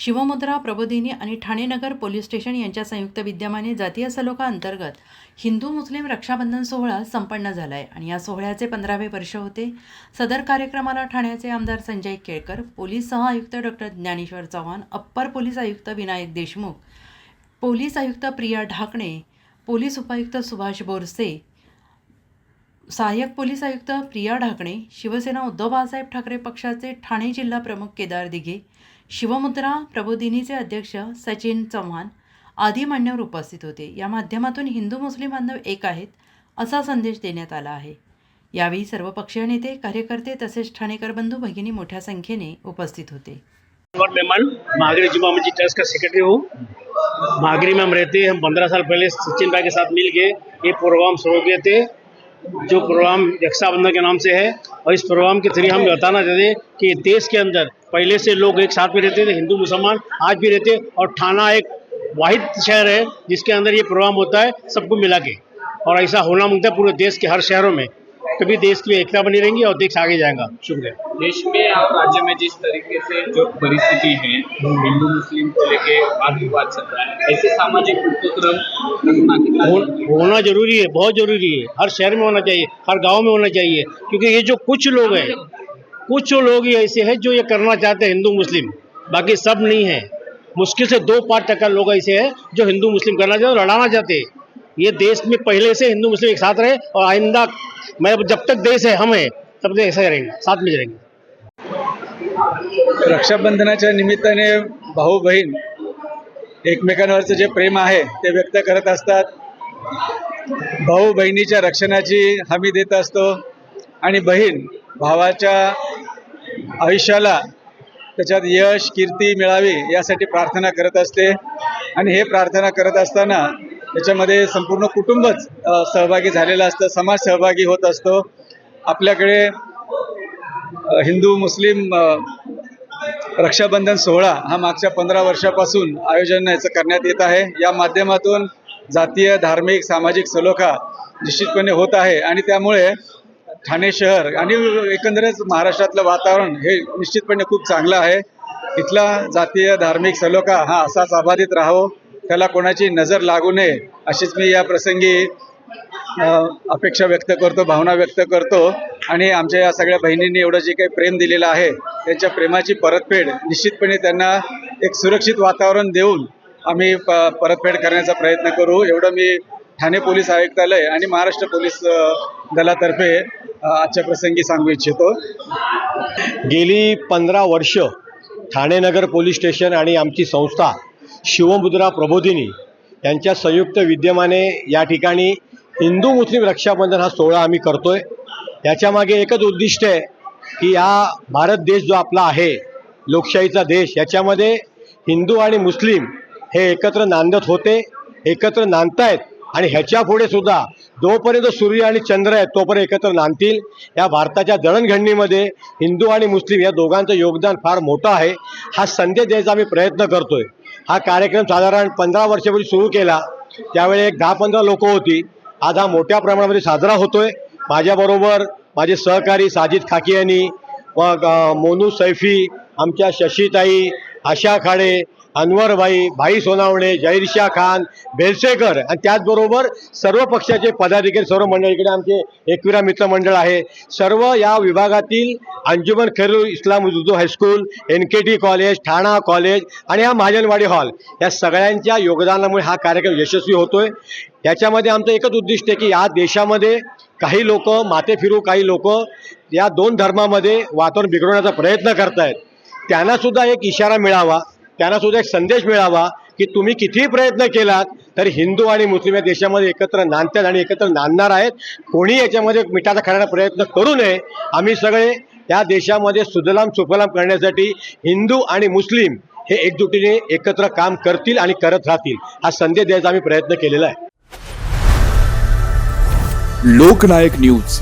शिवमुद्रा प्रबोधिनी आणि ठाणे नगर police station यांच्या संयुक्त विद्यमाने जातीय सलोखा अंतर्गत हिंदू मुस्लिम रक्षाबंधन सोहळा संपन्न झाला आहे आणि या सोहळ्याचे पंधरावे वर्ष होते. सदर कार्यक्रमाला ठाण्याचे आमदार संजय केळकर पोलीस सहआयुक्त doctor Dnyaneshwar Chavan upper police आयुक्त विनायक देशमुख पोलीस आयुक्त प्रिया ढाकणे पोलीस उपायुक्त सुभाष बोरसे सहाय्यक पोलीस आयुक्त प्रिया ढाकणे शिवसेना उद्धव बाळासाहेब ठाकरे पक्षाचे ठाणे जिल्हा प्रमुख केदार दिघे शिवमुद्रा प्रबोधिनीचे अध्यक्ष सचिन चव्हाण आदी मान्यवर उपस्थित होते. या माध्यमातून हिंदू मुस्लिम बांधव एक आहेत असा संदेश देण्यात आला आहे. यावेळी सर्व पक्षीय नेते कार्यकर्ते तसेच ठाणेकर बंधू भगिनी मोठ्या संख्येने उपस्थित होते. महागरी जुमा मस्जिद ट्रस्ट का सेक्रेटरी हूँ। महागरी में हम रहते हैं हम पंद्रह साल पहले सचिन भाई के साथ मिल के ये प्रोग्राम शुरू किए थे। जो प्रोग्राम रक्षाबंधन के नाम से है, और इस प्रोग्राम के ज़रिए हम बताना चाहते हैं कि देश के अंदर पहले से लोग एक साथ में रहते थे, हिंदू, मुसलमान, आज भी रहते और थाना एक वाहिद शहर है, जिसके अंदर ये प्रोग्राम होता है सबको मिला के। और ऐसा होना है पूरे देश के हर शहरों में। तभी देश की एकता बनी रहेंगी और देश आगे जाएगा। शुक्रिया। देश में और राज्य में जिस तरीके से जो परिस्थिति है हिंदू मुस्लिम को लेके वाद विवाद चल रहा है ऐसे सामाजिक उपक्रम हो, होना ज़रूरी है बहुत ज़रूरी है। हर शहर में होना चाहिए हर गाँव में होना चाहिए क्योंकि ये जो कुछ लोग हैं कुछ लोग ही ऐसे हैं जो ये करना चाहते हैं हिंदू मुस्लिम। बाकी सब नहीं है। मुश्किल से दो पाँच टका लोग ऐसे हैं जो हिंदू मुस्लिम करना चाहते हैं और लड़ाना चाहते हैं। ये देश में पहले से हिंदू मुस्लिम एक साथ रहे और आइंदा मैं जब तक देश है हम हैं तब तक ऐसा रहेंगे साथ में रहेंगे रक्षाबंधनाच्या निमित्ताने भाऊ बहीण एकमेकांवरचं जे प्रेम आहे ते व्यक्त करत असतात. भाऊ बहिणीच्या रक्षणाची हमी देत असतो आणि बहीण भावाच्या आयुष्याला त्याच्यात यश कीर्ती मिळावी यासाठी प्रार्थना करत असते. आणि हे प्रार्थना करत असताना त्याच्यामध्ये संपूर्ण कुटुंबच सहभागी झालेलं असतं समाज सहभागी होत असतो. आपल्याकडे हिंदू मुस्लिम रक्षाबंधन सोहळा हा मागच्या पंधरा वर्षापासून आयोजन याचं करण्यात येत आहे. या माध्यमातून जातीय धार्मिक सामाजिक सलोखा निश्चितपणे होत आहे आणि त्यामुळे ठाणे शहर आणि एकंदरच महाराष्ट्रातलं वातावरण हे निश्चितपणे खूप चांगलं आहे. इथला जातीय धार्मिक सलोखा हा असाच अबाधित राहावं. त्याला कोणाची नजर लागू नये अशीच मी या प्रसंगी अपेक्षा व्यक्त करतो भावना व्यक्त करतो. आणि आमच्या या सगळ्या बहिणींनी एवढं जे काही प्रेम दिलेलं आहे त्यांच्या प्रेमाची परतफेड निश्चितपणे त्यांना एक सुरक्षित वातावरण देऊन आम्ही प परतफेड करण्याचा प्रयत्न करू. एवढं मी ठाणे पोलीस आयुक्तालय आणि महाराष्ट्र पोलीस दलातर्फे आजच्या प्रसंगी सांगू इच्छितो. गेली पंधरा वर्ष ठाणे नगर पोलीस स्टेशन आणि आमची संस्था शिवमुद्रा प्रबोधिनी यांच्या संयुक्त विद्यमाने या ठिकाणी हिंदू मुस्लिम रक्षाबंधन हा सोहळा आम्ही करतोय. याच्यामागे एकच उद्दिष्ट आहे की हा भारत देश जो आपला आहे लोकशाहीचा देश याच्यामध्ये हिंदू आणि मुस्लिम हे एकत्र नांदत होते एकत्र नांदतायत आणि ह्याच्या पुढे सुद्धा जोपर्यंत सूर्य आणि चंद्र आहेत तोपर्यंत एकत्र नांदतील. या भारताच्या जडणघडणीमध्ये हिंदू आणि मुस्लिम या दोघांचं योगदान फार मोठं आहे. हा संदेश द्यायचा आम्ही प्रयत्न करतोय. हा कार्यक्रम साधारण पंधरा वर्षापूर्वी सुरू केला. त्यावेळी एक दहा पंधरा लोक होती. आज हा मोठ्या प्रमाणामध्ये साजरा होतोय. माझ्याबरोबर माझे सहकारी साजिद खाकी यांनी मग मोनू सैफी आमच्या शशीताई आशा खाडे अनवरबाई भाई सोनावणे जहीरशाह खान बेलसेकर. आणि त्याचबरोबर सर्व पक्षाचे पदाधिकारी सर्व मंडळ. इकडे आमचे एकविरा मित्रमंडळ आहे. सर्व या विभागातील Anjuman Khairul Islam Urdu high school N K T college Thana college आणि हा महाजनवाडी हॉल. या सगळ्यांच्या योगदानामुळे हा कार्यक्रम यशस्वी होतोय. याच्यामध्ये आमचं एकच उद्दिष्ट आहे की या देशामध्ये काही लोक माते फिरू काही लोक या दोन धर्मामध्ये वातावरण बिघडवण्याचा प्रयत्न करतायत. त्यांनासुद्धा एक इशारा मिळावा. त्यांना सुद्धा एक संदेश मिळावा की तुम्ही कितीही प्रयत्न केलात तरी हिंदू आणि मुस्लिम या देशामध्ये एकत्र नांदतात आणि एकत्र नांदणार आहेत. कोणी याच्यामध्ये मिठाचा खाण्याचा प्रयत्न करू नये. आम्ही सगळे या देशामध्ये सुजलाम सुफलाम करण्यासाठी हिंदू आणि मुस्लिम हे एकजुटीने एकत्र काम करतील आणि करत राहतील. हा संदेश द्यायचा आम्ही प्रयत्न केलेला आहे. लोकनायक न्यूज.